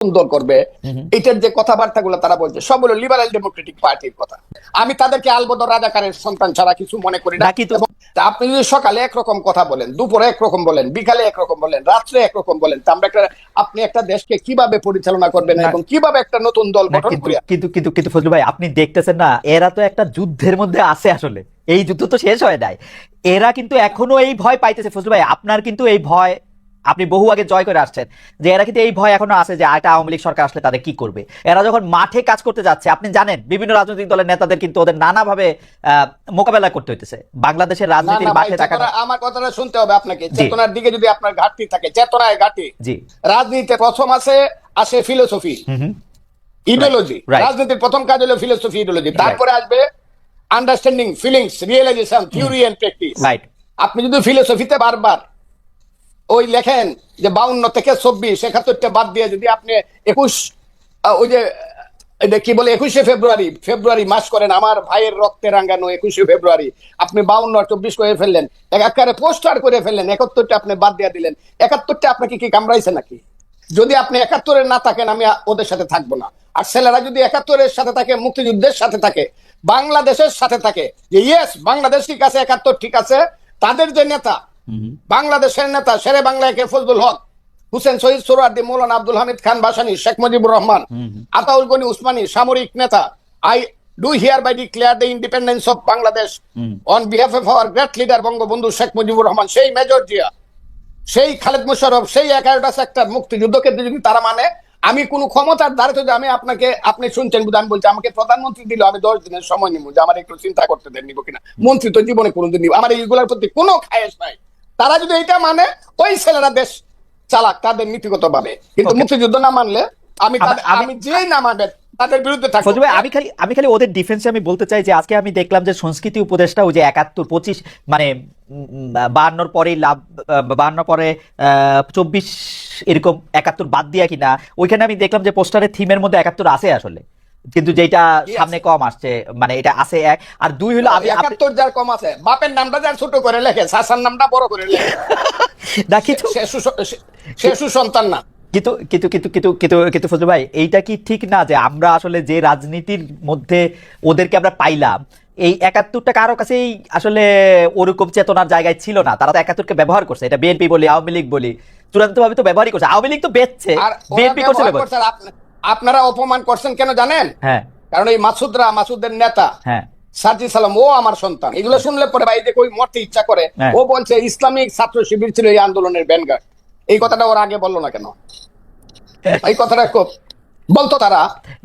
সুন্দর করবে এটার যে কথাবার্তাগুলো তারা বলছে সব হলো লিবারাল ডেমোক্রেটিক পার্টির কথা। আমি তাদেরকে আলবদর রাজাকারের সন্তান ছাড়া কিছু মনে করি না। আপনি যদি সকালে একরকম কথা বলেন দুপুরে একরকম বলেন বিকালে একরকম বলেন রাত্রে একরকম বলেন তা আমরা একটা আপনি একটা দেশকে কীভাবে পরিচালনা করবেন এবং কীভাবে একটা নতুন দল গঠন কিন্তু করিয়া কিন্তু কিন্তু কিন্তু ফজলু ভাই আপনি দেখতেছেন না এরা তো একটা যুদ্ধের মধ্যে আছে আসলে। এই যুদ্ধ তো শেষ হয় নাই। এরা কিন্তু এখনও এই ভয় পাইতেছে। ফজলু ভাই আপনার কিন্তু এই ভয় আপনি বহু আগে জয় করে আসছেন যে এরা কিন্তু এই ভয় এখনও আছে যে একটা আওয়ামী লীগ সরকার আসলে তাদের কি করবে? এরা যখন মাঠে কাজ করতে যাচ্ছে আপনি জানেন বিভিন্ন রাজনৈতিক দলের নেতাদের কিন্তু ওদের নানাভাবে মোকাবেলা করতে হইতেছে। বাংলাদেশের না রাজনীতির মাঠে থাকা আমার কথাটা শুনতে হবে আপনাকে। চেতনার দিকে যদি আপনার ঘাটতি থাকে চেতনায় ঘাটতি। জি। রাজনীতিতে প্রথম আছে আসে ফিলোসফি ইডিওলজি রাজনীতির প্রথম কাজ হলো ফিলোসফি ইডিওলজি তারপরে আসবে understanding feelings realisation theory and practice right আপনি যদি ফিলোসফিতে বারবার ওই লেখেন যে বাউন্ন থেকে চব্বিশ, একাত্তরটা বাদ দিয়ে যদি আপনি একুশ ওই যে কি বলে, একুশে ফেব্রুয়ারি ফেব্রুয়ারি মাস করেন, আমার ভাইয়ের রক্তে রাঙ্গানো একুশে ফেব্রুয়ারি, আপনি বাউন্ন চব্বিশ করে ফেললেন একাকারে পোস্টার করে ফেললেন, একাত্তরটা আপনি বাদ দিয়ে দিলেন, একাত্তরটা আপনাকে কি কামড়াইছে নাকি? যদি আপনি একাত্তরের না থাকেন, আমি ওদের সাথে থাকব না। আর ছেলেরা যদি একাত্তরের সাথে থাকে, মুক্তিযুদ্ধের সাথে থাকে, বাংলাদেশের সাথে থাকে, যে ইয়েস বাংলাদেশ ঠিক আছে, একাত্তর ঠিক আছে, তাদের যে নেতা বাংলাদেশের নেতা শেরে বাংলাকে ফজলুল হক হুসেন শহীদ সোহরাদ্দি মৌলানা আব্দুল হামিদ খান বাসানি শেখ মুজিবুর রহমান আতাউল গনি উসমানী সামরিক নেতা I do hereby declare the independence of Bangladesh on behalf of our great leader Bangabandhu Sheikh Mujibur Rahman সেই মেজর জিয়া সেই খালেদ মুশারফ সেই এগারোটা সেক্টর মুক্তিযুদ্ধকে যদি তারা মানে আমি কোন ক্ষমতার দ্বারা যদি আমি আপনাকে আপনি শুনছেন বুঝে আমি বলছি আমাকে প্রধানমন্ত্রী দিল আমি দশ দিনের সময় নিব যে আমার একটু চিন্তা করতে দেন নিব কিনা মন্ত্রী তো জীবনে কোনোদিন নিব আমার এইগুলোর প্রতি কোনো খায়েশ নাই। তারা যদি এটা মানে ওই ছেলেরা দেশ চালাক তাদের নীতিগত ভাবে কিন্তু মুক্তিযুদ্ধ না মানলে আমি আমি- যেই না মানবে তাদের বিরুদ্ধে থাকব। আমি খালি আমি খালি ওদের ডিফেন্সে আমি বলতে চাই যে আজকে আমি দেখলাম যে সংস্কৃতি উপদেষ্টা ওই যে একাত্তর পঁচিশ মানে বাহান্নর পরে লাভ বাহান্ন পরে চব্বিশ এরকম একাত্তর বাদ দিয়া কিনা ওইখানে আমি দেখলাম যে পোস্টারের থিমের মধ্যে একাত্তর আছে আসলে। কিন্তু যেটা সামনে কম আসছে মানে এটা আছে এক। আর দুই হলো আমি একাত্তর যার কম আছে বাপের নামটা যার ছোট করে লেখে শাসার নামটা বড় করে লেখে। না কিছু সে সুস- সে- সে সুসন্তান না। কিন্তু কিন্তু কিন্তু কিন্তু কিন্তু কিন্তু ফজল ভাই এইটা কি ঠিক না যে আমরা আসলে যে রাজনীতির মধ্যে ওদেরকে আমরা পাইলাম এই একাত্তরটা কারও কাছেই আসলে ওরকম চেতনার জায়গায় ছিল না। তারা তো একাত্তরকে ব্যবহার করছে। এটা বিএনপি বলি আওয়ামী লীগ বলি। চূড়ান্ত ভাবে তো ব্যবহারই করছে। আওয়ামী লীগ তো বেচছে। বিএনপি করছে ব্যবহার আপনারা অপমান করছেন কেন জানেন? হ্যাঁ। কারণ এই মাসুদরা মাসুদের নেতা। হ্যাঁ। সার্জি সালাম ও আমার সন্তান। এগুলো শুনলে পরে ভাই কই মরতে ইচ্ছা করে। হ্যাঁ। ও বলছে ইসলামিক ছাত্র শিবির ছিল এই আন্দোলনের ব্যানগার্ড এই কথাটা ওর আগে বলল না কেন? এই কথাটা খুব বলতো তারা।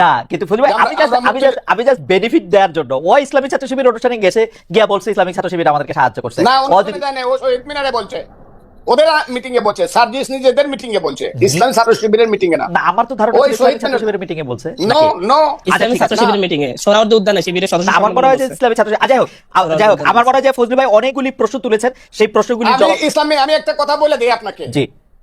না কিন্তু আমি জাস্ট আমি জাস্ট আমি জাস্ট বেনিফিট দেওয়ার জন্য। ও ইসলামিক ছাত্র শিবির অনুষ্ঠানে গেছে গিয়া বলছে ইসলামিক ছাত্র শিবির আমাদেরকে সাহায্য করছে। না ও জানে ও শহীদ মিনারে বলছে। ওদের মিটিং এ বলছে সার্জিস নিজেদের মিটিং এ বলছে। ইসলাম ছাত্র শিবিরের মিটিং এ না। না আমার তো ধারণা ওই শহীদ ছাত্র শিবিরের মিটিং এ বলছে। নো নো ইসলামী ছাত্র শিবিরের মিটিং এ। সোনারদ উদ্যানে শিবিরের সদস্য আমার মনে হয় যে ইসলামী ছাত্র আ, যাই হোক যাই হোক আমার মনে হয় যে ফজলু ভাই অনেকগুলি প্রশ্ন তুলেছেন সেই প্রশ্নগুলি আমি ইসলামী আমি একটা কথা বলে দিই আপনাকে। জি।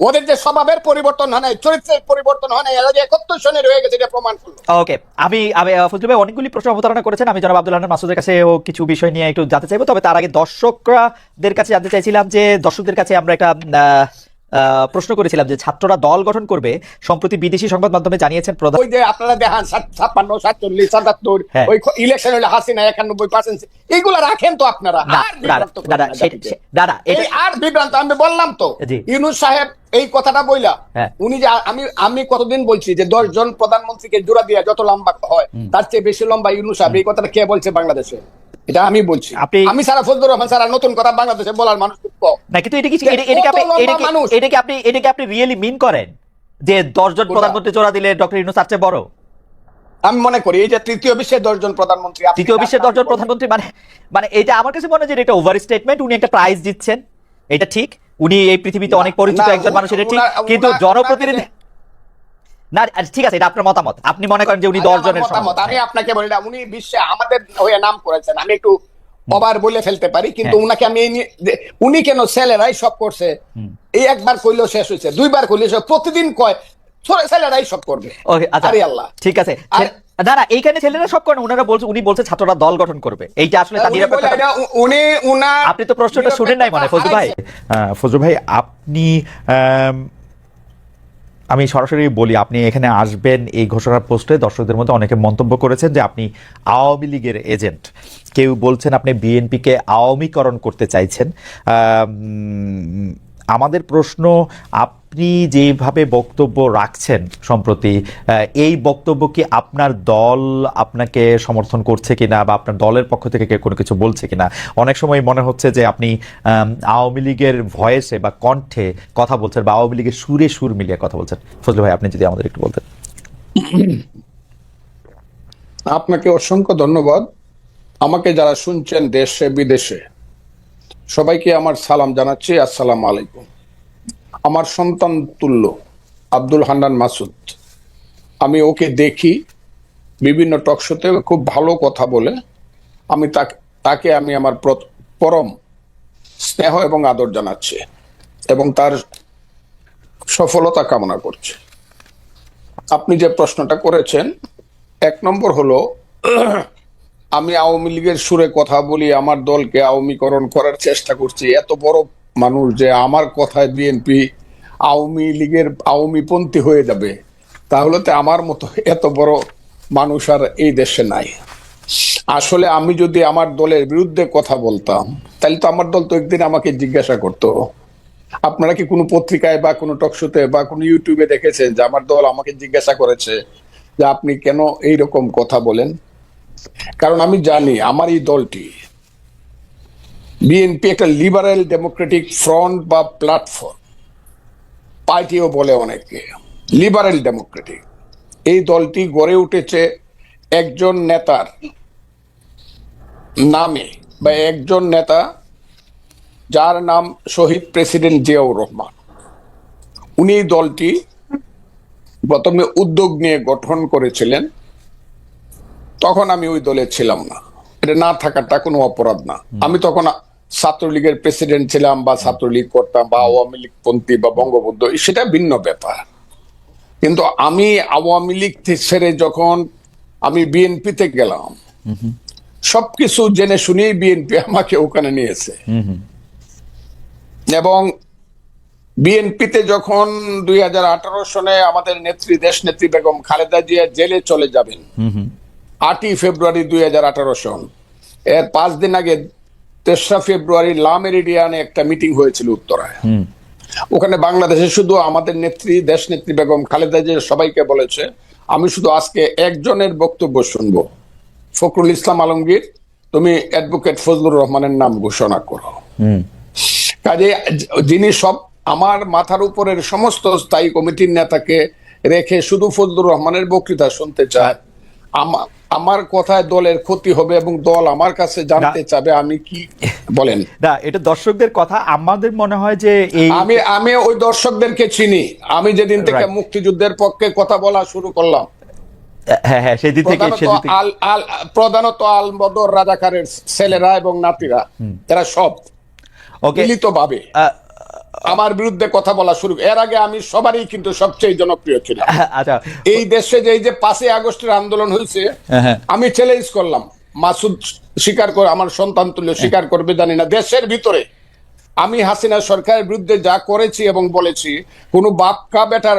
ওদের যে স্বভাবের পরিবর্তন হয় নাই, চরিত্রের পরিবর্তন হয় নাই, এরা যে একাত্তর সনে রয়ে গেছে, এটা প্রমাণ করল। ওকে আমি আমি ফজলু ভাই অনেকগুলি প্রশ্ন অবতারণা করেছেন। আমি জনাব আব্দুল মাসুদের কাছেও কিছু বিষয় নিয়ে একটু জানতে চাইব। তবে তার আগে দর্শকরাদের কাছে জানতে চাইছিলাম যে, দর্শকদের কাছে আমরা একটা প্রশ্ন করেছিলাম যে ছাত্ররা দল গঠন করবে সম্প্রতি বিদেশি সংবাদ মাধ্যমে জানিয়েছেন প্রধান ওই যে আপনারা দেখান ছাপ্পান্ন সাতচল্লিশ সাতাত্তর হ্যাঁ। ওই ইলেকশন হলে হাসিনা একানব্বই পার্সেন্ট এইগুলা রাখেন তো আপনারা। না, আর বিভ্রান্ত আর আমি বললাম তো। ইউনুস সাহেব এই কথাটা বইলা হ্যাঁ। উনি যে আমি আমি কতদিন বলছি যে দশ জন প্রধানমন্ত্রীকে জোড়া দিয়া যত লম্বা হয় তার চেয়ে বেশি লম্বা ইউনুস সাহেব। এই কথাটা কে বলছে বাংলাদেশে? এটা আমি বলছি। আমি সারা ফজলুর রহমান সারা নতুন কথা বাংলাদেশে বলার মানুষ না কিন্তু এটা কি যে এটা- এটাকে আপনি আপনি রিয়েলি মিন করেন? যে দশজন প্রধানমন্ত্রী জোড়া দিলে ডক্টর ইউনুস বড়? আমি মনে করি এই যে তৃতীয় বিশ্বের দশজন প্রধানমন্ত্রী তৃতীয় বিশ্বের দশজন প্রধানমন্ত্রী মানে মানে এটা আমার কাছে মনে হয় যে এটা ওভার স্টেটমেন্ট উনি একটা প্রাইজ দিচ্ছেন। এটা ঠিক। উনি এই পৃথিবীতে অনেক পরিচিত একজন মানুষ এটা ঠিক। কিন্তু জনপ্রতিনিধি না ঠিক আছে এটা আপনার মতামত। আপনি মনে করেন যে উনি দশ জনের মতামত আমি আপনাকে বলি না উনি বিশ্বে আমাদের হয়ে নাম করেছেন। আমি একটু অবার বলে ফেলতে পারি কিন্তু হ্যাঁ। উনাকে আমি এই নিয়ে- উনি কেন ছেলেরাই সব করছে? এই একবার কইলেও শেষ হয়েছে দুইবার কইলে প্রতিদিন কয় ছেলেরাই সব করবে। ওকে আচ্ছা। আরে আল্লাহ। ঠিক আছে। না এইখানে ছেলেরা সব করেন ওনারা বলছে উনি বলছে ছাত্ররা দল গঠন করবে। এইটা আসলে তার উনি নিরাপত্তা বলে উনি উনার আপনি তো প্রশ্নটা শুনেন নাই মনে ফজু ভাই। ফজু ভাই আপনি আম, সরাসরি বলি আপনি এখানে আসবেন এই ঘোষণার পোস্টে। দর্শকদের মধ্যে অনেকে মন্তব্য করেছেন যে আপনি আওয়ামী লীগের এজেন্ট। কেউ বলছেন আপনি বিএনপিকে আওয়ামীকরণ করতে চাইছেন। আমাদের প্রশ্ন আপনি যেভাবে বক্তব্য রাখছেন সম্প্রতি এই বক্তব্য কি আপনার দল আপনাকে সমর্থন করছে কিনা বা আপনার দলের পক্ষ থেকে কেউ কোনো কিছু বলছে কিনা? অনেক সময় মনে হচ্ছে যে আপনি আওয়ামী লীগের ভয়েসে বা কণ্ঠে কথা বলছেন বা আওয়ামী লীগের সুরে সুর মিলিয়ে কথা বলছেন। ফজল ভাই, আপনি যদি আমাদের একটু বলতেন। আপনাকে অসংখ্য ধন্যবাদ। আমাকে যারা শুনছেন দেশে, বিদেশে, সবাইকে আমার সালাম জানাচ্ছি। আসসালামু আলাইকুম। আমার সন্তান তুল্য, আব্দুল হান্নান মাসুদ। আমি ওকে দেখি, বিভিন্ন টকশোতে খুব ভালো কথা বলে। আমি তাকে তাকে আমি আমার প্র- পরম স্নেহ এবং আদর জানাচ্ছি এবং তার সফলতা কামনা করছি। আপনি যে প্রশ্নটা করেছেন, এক নম্বর হলো, আমি আওয়ামী লীগের সুরে কথা বলি, আমার দলকে আওয়ামীকরণ করার চেষ্টা করছি, এত বড় মানুষ যে আমার কথায় বিএনপি আওয়ামী লীগের আওয়ামীপন্থী হয়ে যাবে, তাহলে তো আমার মতো এত বড় মানুষ আর এই দেশে নাই। আসলে আমি যদি আমার দলের বিরুদ্ধে কথা বলতাম, তাহলে তো আমার দল তো একদিন আমাকে জিজ্ঞাসা করতো। আপনারা কি কোনো পত্রিকায় বা কোনো টকশোতে বা কোনো ইউটিউবে দেখেছেন যে আমার দল আমাকে জিজ্ঞাসা করেছে যে আপনি কেন এই রকম কথা বলেন? কারণ আমি জানি আমার এই দলটি বিএনপি একটা লিবারেল ডেমোক্রেটিক ফ্রন্ট বা প্ল্যাটফর্ম পার্টিও বলে অনেকে লিবারেল ডেমোক্রেটিক এই দলটি গড়ে উঠেছে একজন নেতার নামে বা একজন নেতা যার নাম শহীদ প্রেসিডেন্ট জিয়াউর রহমান। উনি দলটি প্রথমে উদ্যোগ নিয়ে গঠন করেছিলেন, তখন আমি ওই দলে ছিলাম না। এটা না থাকাটা কোনো অপরাধ না। আমি তখন ছাত্রলীগের প্রেসিডেন্ট ছিলাম বা ছাত্রলীগ করতাম বা আওয়ামী লীগ পন্থী বা বঙ্গবন্ধু সেটা ভিন্ন ব্যাপার। কিন্তু আমি আওয়ামী লীগ ছেড়ে যখন আমি বিএনপিতে গেলাম সবকিছু জেনে শুনেই বিএনপি আমাকে ওখানে নিয়েছে। এবং বিএনপিতে যখন দুই সনে আমাদের নেত্রী দেশ নেত্রী বেগম খালেদা জিয়া জেলে চলে যাবেন আটই ফেব্রুয়ারি দুই হাজার আঠারো সন এর পাঁচ দিন আগে তেসরা ফেব্রুয়ারি লা মেরিডিয়ানে একটা মিটিং হয়েছিল উত্তরায়। ওখানে বাংলাদেশে শুধু আমাদের নেত্রী দেশ নেত্রী বেগম খালেদা জিয়া সবাইকে বলেছে আমি শুধু আজকে একজনের বক্তব্য শুনব। ফখরুল ইসলাম আলমগীর তুমি অ্যাডভোকেট ফজলুর রহমানের নাম ঘোষণা করো। কাজে যিনি সব আমার মাথার উপরের সমস্ত স্থায়ী কমিটির নেতাকে রেখে শুধু ফজলুর রহমানের বক্তৃতা শুনতে চায় আমা- আমার কথায় দলের ক্ষতি হবে এবং দল আমার কাছে জানতে চাবে আমি কি বলেন? না এটা দর্শকদের কথা। আমাদের মনে হয় যে এই আমি আমি ওই দর্শকদেরকে চিনি। আমি যেদিন থেকে মুক্তিযুদ্ধের পক্ষে কথা বলা শুরু করলাম। হ্যাঁ হ্যাঁ সেদিন থেকে আল আল প্রধানত আল বদর রাজাকারের ছেলেরা এবং নাতিরা এরা সব ওকে ভাবে আমার বিরুদ্ধে কথা বলা শুরু এর আগে আমি সবারই কিন্তু সবচেয়ে জনপ্রিয় ছিলাম। আচ্ছা। এই দেশে যে এই যে পাঁচই আগস্টের আন্দোলন হয়েছে হ্যাঁ। আমি চ্যালেঞ্জ করলাম। মাসুদ স্বীকার করে আমার সন্তান তুলে স্বীকার করবে জানি না। দেশের ভিতরে আমি হাসিনা সরকারের বিরুদ্ধে যা করেছি এবং বলেছি কোনো বাপকা বেটার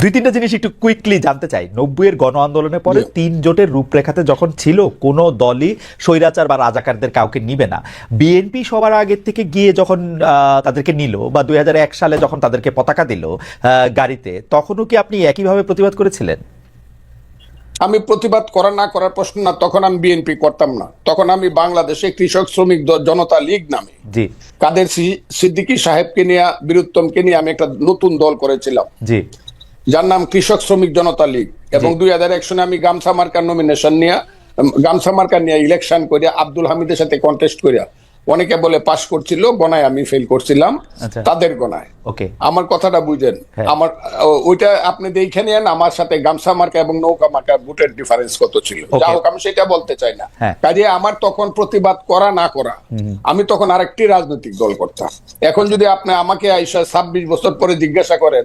দুই তিনটা জিনিস একটু কুইকলি জানতে চাই। নব্বইয়ের গণ আন্দোলনের পরে তিন জোটের রূপরেখাতে যখন ছিল কোনো দলই স্বৈরাচার বা রাজাকারদের কাউকে নিবে না। বিএনপি সবার আগের থেকে গিয়ে যখন তাদেরকে নিল বা দুই হাজার এক সালে যখন তাদেরকে পতাকা দিল গাড়িতে তখনও কি আপনি একইভাবে প্রতিবাদ করেছিলেন? আমি প্রতিবাদ করা না করার প্রশ্ন না তখন আমি বিএনপি করতাম না। তখন আমি বাংলাদেশে কৃষক শ্রমিক জনতা লীগ নামে। জি। কাদের সিদ্দিকী সাহেবকে নিয়ে বীরুত্তমকে নিয়ে আমি একটা নতুন দল করেছিলাম। জি। যার নাম কৃষক শ্রমিক জনতা লীগ। এবং দুই হাজার এক সনে আমি গামছা মার্কার নমিনেশন নিয়ে গামছা মার্কার নিয়ে ইলেকশন করে আব্দুল হামিদের সাথে কন্টেস্ট করিয়া অনেকে বলে পাশ করছিল গনায় আমি ফেল করছিলাম আচ্ছা। তাদের গনায়। ওকে। আমার কথাটা বুঝেন। হ্যাঁ। আমার ওইটা আপনি দেখে নেন আমার সাথে গামছা মার্কা এবং নৌকা মার্কা ভোটের ডিফারেন্স কত ছিল. যা হোক আমি সেটা বলতে চাই না। হ্যাঁ। কাজে আমার তখন প্রতিবাদ করা না করা আমি তখন আরেকটি রাজনৈতিক দল করতাম এখন যদি আপনি আমাকে আইসা ছাব্বিশ বছর পরে জিজ্ঞাসা করেন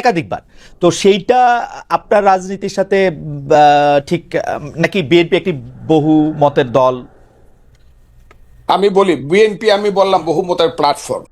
একাধিকবার। তো সেইটা আপনার রাজনীতির সাথে ঠিক নাকি বিএনপি একটি বহু মতের দল? আমি বলি, বিএনপি আমি বললাম বহুমতের প্ল্যাটফর্ম